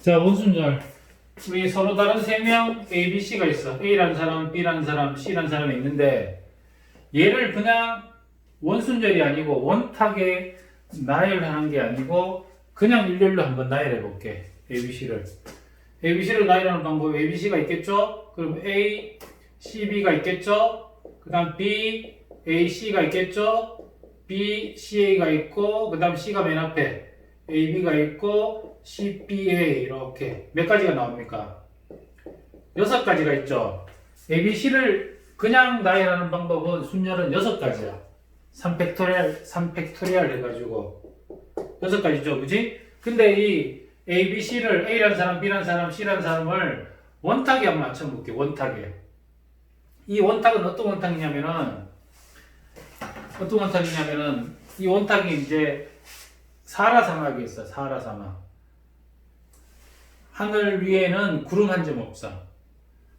자, 원순절. 우리 서로 다른 세 명 A, B, C가 있어. A라는 사람, B라는 사람, C라는 사람이 있는데 얘를 그냥 원순절이 아니고 원탁에 나열하는 게 아니고 그냥 일렬로 한번 나열해 볼게. A, B, C를. A, B, C를 나열하는 방법이 A, B, C가 있겠죠? 그럼 A, C, B가 있겠죠? 그 다음 B, A, C가 있겠죠? B, C, A가 있고 그 다음 C가 맨 앞에 A, B가 있고 C, B, A 이렇게 몇 가지가 나옵니까? 여섯 가지가 있죠. A, B, C를 그냥 나열하는 방법은 순열은 여섯 가지야. 3팩토리얼, 3팩토리얼 해가지고 여섯 가지죠, 그지? 근데 이 A, B, C를 A라는 사람, B라는 사람, C라는 사람을 원탁에 한번 맞춰볼게, 원탁에. 이 원탁은 어떤 원탁이냐면은 어떤 원탁이냐면은 이 원탁이 이제 사하라 사막이 있어, 사하라 사막. 하늘 위에는 구름 한 점 없어.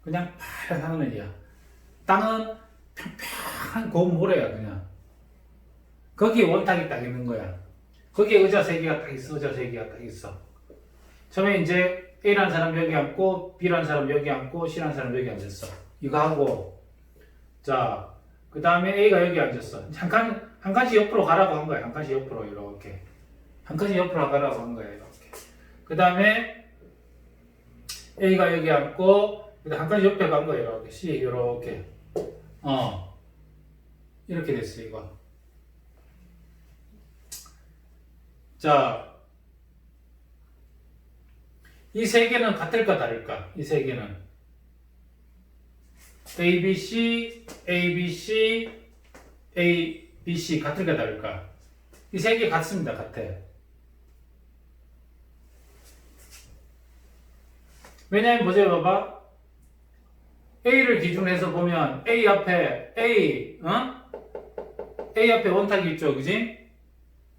그냥 파란 하늘이야. 땅은 평평한 고운 모래야, 그냥. 거기에 원탁이 딱 있는 거야. 거기에 의자 세 개가 딱 있어, 의자 세 개가 딱 있어. 처음에 이제 A라는 사람 여기 앉고, B라는 사람 여기 앉고, C라는 사람 여기 앉았어. 이거 하고, 자, 그 다음에 A가 여기 앉았어. 한 칸, 한 칸씩 옆으로 가라고 한 거야. 한 칸씩 옆으로, 이렇게. 한 칸씩 옆으로 가라고 한 이렇게. 그 다음에 A가 여기 앉고, 한 칸씩 옆에 간 거야, 이렇게. C, 이렇게. 어. 이렇게 됐어, 이거. 자, 이 세 개는 같을까 다를까? 이 세 개는 A, B, C, A, B, C, A, B, C 같을까 다를까? 이 세 개 같습니다, 같아. 왜냐면 보세요, 봐봐. A를 기준으로 해서 보면 A 앞에 A, 어? A 앞에 원탁이 있죠, 그지?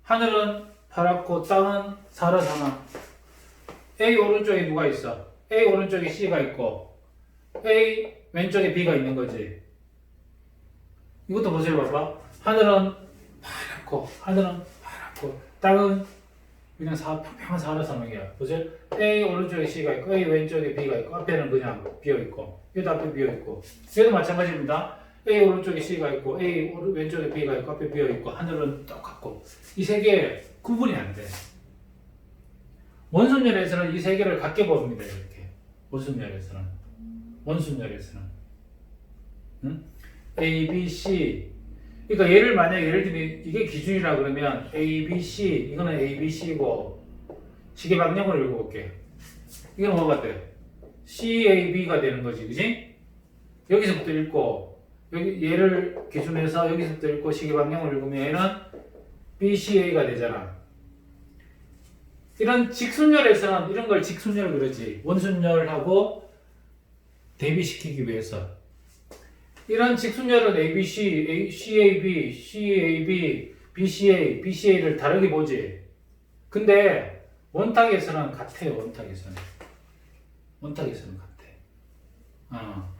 하늘은 파랗고 땅은 사라사나. A 오른쪽에 누가 있어? A 오른쪽에 C가 있고 A 왼쪽에 B가 있는 거지. 이것도 보세요, 봐봐. 하늘은 파랗고 하늘은 파랗고 땅은 그냥 사, 평평한 사라사막이야. 보세요. A 오른쪽에 C가 있고 A 왼쪽에 B가 있고 앞에는 그냥 비어 있고 얘도 앞에 비어 있고 얘도 마찬가지입니다. A 오른쪽에 C가 있고 A 오른 왼쪽에 B가 있고 앞에 비어 있고 하늘은 똑같고 이 세 개 구분이 안 돼. 원순열에서는 이 세 개를 같게 봅니다. 이렇게 원순열에서는 원순열에서는 응? A, B, C 그러니까 얘를 만약 예를 들면 이게 기준이라 그러면 A, B, C 이거는 A, B, C고 시계 방향을 읽어볼게. 이건 뭐가 돼? C, A, B가 되는 거지, 그지? 여기서부터 읽고 여기 얘를 기준해서 여기서부터 읽고 시계 방향을 읽으면 얘는 B, C, A가 되잖아. 이런 직순열에서는 이런 걸 직순열 그러지. 원순열하고 대비시키기 위해서. 이런 직순열은 ABC, A, CAB, CAB, BCA, BCA를 다르게 보지. 근데 원탁에서는 같아요. 원탁에서는. 원탁에서는 같아. 어.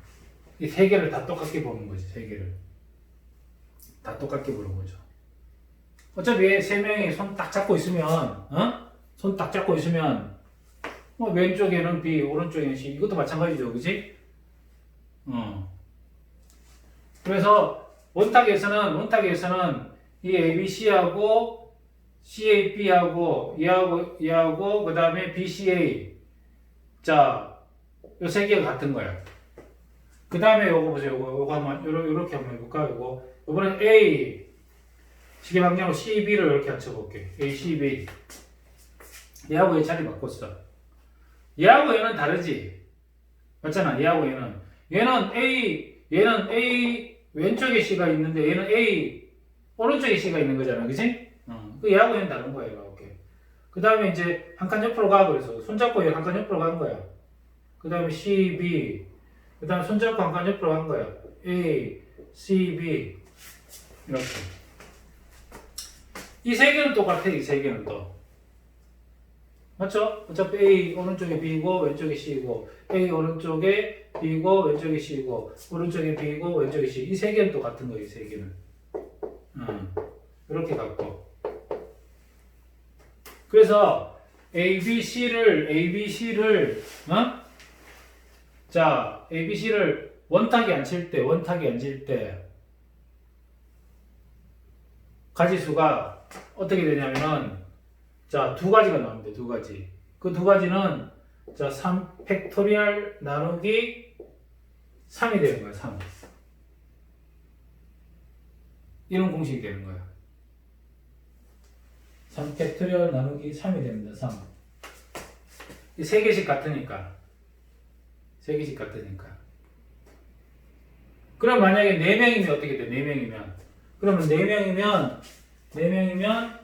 이 세 개를 다 똑같게 보는 거지. 세 개를. 다 똑같게 보는 거죠. 어차피 세 명이 손 딱 잡고 있으면, 어? 손 딱 잡고 있으면, 뭐 왼쪽에는 B, 오른쪽에는 C, 이것도 마찬가지죠, 그지? 어. 그래서 원탁에서는 원탁에서는 이 ABC하고 CAB하고 얘하고 얘하고 그 다음에 BCA 자, 요 세 개가 같은 거야. 그 다음에 요거 보세요. 요거, 요거 한번 요러, 요렇게 한번 해볼까? 요거 이번엔 A 시계 방향으로 CB를 이렇게 앉혀볼게. A, CB 얘하고 얘 자리 바꿨어. 얘하고 얘는 다르지. 맞잖아. 얘하고 얘는 얘는 A 얘는 A 왼쪽에 C가 있는데 얘는 A 오른쪽에 C가 있는 거잖아, 그지? 어. 그 얘하고 얘는 다른 거야, 이렇게. 그 다음에 이제 한 칸 옆으로 가 그래서 손잡고 얘 한 칸 옆으로 간 거야. 그 다음에 C, B. 그 다음에 손잡고 한 칸 옆으로 간 거야. A, C, B. 이렇게. 이 세 개는 똑같아, 이 세 개는 또. 맞죠? 어차피 A 오른쪽에 B고 왼쪽에 C고 A 오른쪽에 B고 왼쪽에 C고 오른쪽에 B고 왼쪽에 C 이 세 개는 또 같은 거예요. 이 세 개는 음, 이렇게 갖고 그래서 A, B, C를 A, B, C를 어? 자, A, B, C를 안칠 때, 안칠때 가지수가 어떻게 되냐면은 자, 두 가지가 나옵니다. 두 가지. 그 두 가지는 자, 3 팩토리얼 나누기 3이 되는 거야, 3. 이런 공식이 되는 거야. 3 팩토리얼 나누기 3이 됩니다. 3. 이 세 개씩 같으니까. 세 개씩 같으니까. 그럼 만약에 4명이면 어떻게 돼? 4명이면. 그러면 4명이면 4명이면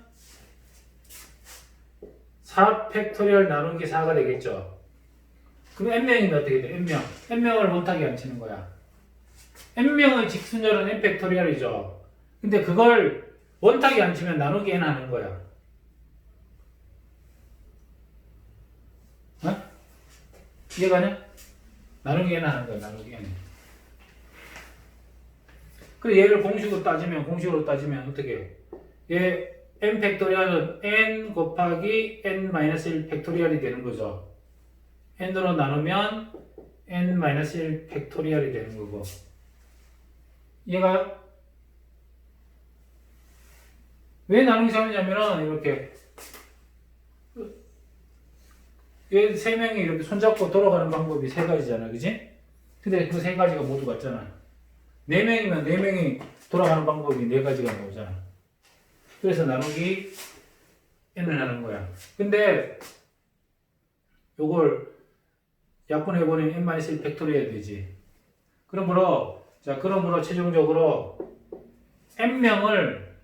4 팩토리얼 나누기 4가 되겠죠. 그럼 n명이면 어떻게 돼? n명. n명을 원탁이 안 치는 거야. n명의 직순열은 n 팩토리얼이죠. 근데 그걸 원탁이 안 치면 나누기 n 하는 거야. 어? 이해가냐? 나누기 n 하는 거야, 나누기 n. 그래 얘를 공식으로 따지면 공식으로 따지면 어떻게 해? 얘 n 팩토리얼은 n 곱하기 n 마이너스 1 팩토리얼이 되는 거죠. n으로 나누면 n 마이너스 1 팩토리얼이 되는 거고. 얘가 왜 나누기 3이냐면은 이렇게 얘 세 명이 이렇게 손잡고 돌아가는 방법이 세 가지잖아, 그지? 근데 그 세 가지가 모두 같잖아. 네 명이면 네 명이 돌아가는 방법이 네 가지가 나오잖아. 그래서 나누기 n을 하는 거야. 근데 요걸 약분해보니 n-1 팩토리얼 되지. 그러므로 자 그러므로 최종적으로 n명을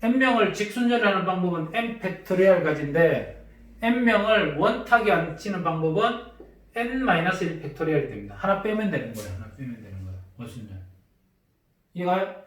n명을 직순절하는 방법은 n 팩토리얼 가지인데 n명을 원탁이 안 치는 방법은 n-1 팩토리얼이 됩니다. 하나 빼면 되는 거야. 하나 빼면 되는 거야. 원순절. 이해가요?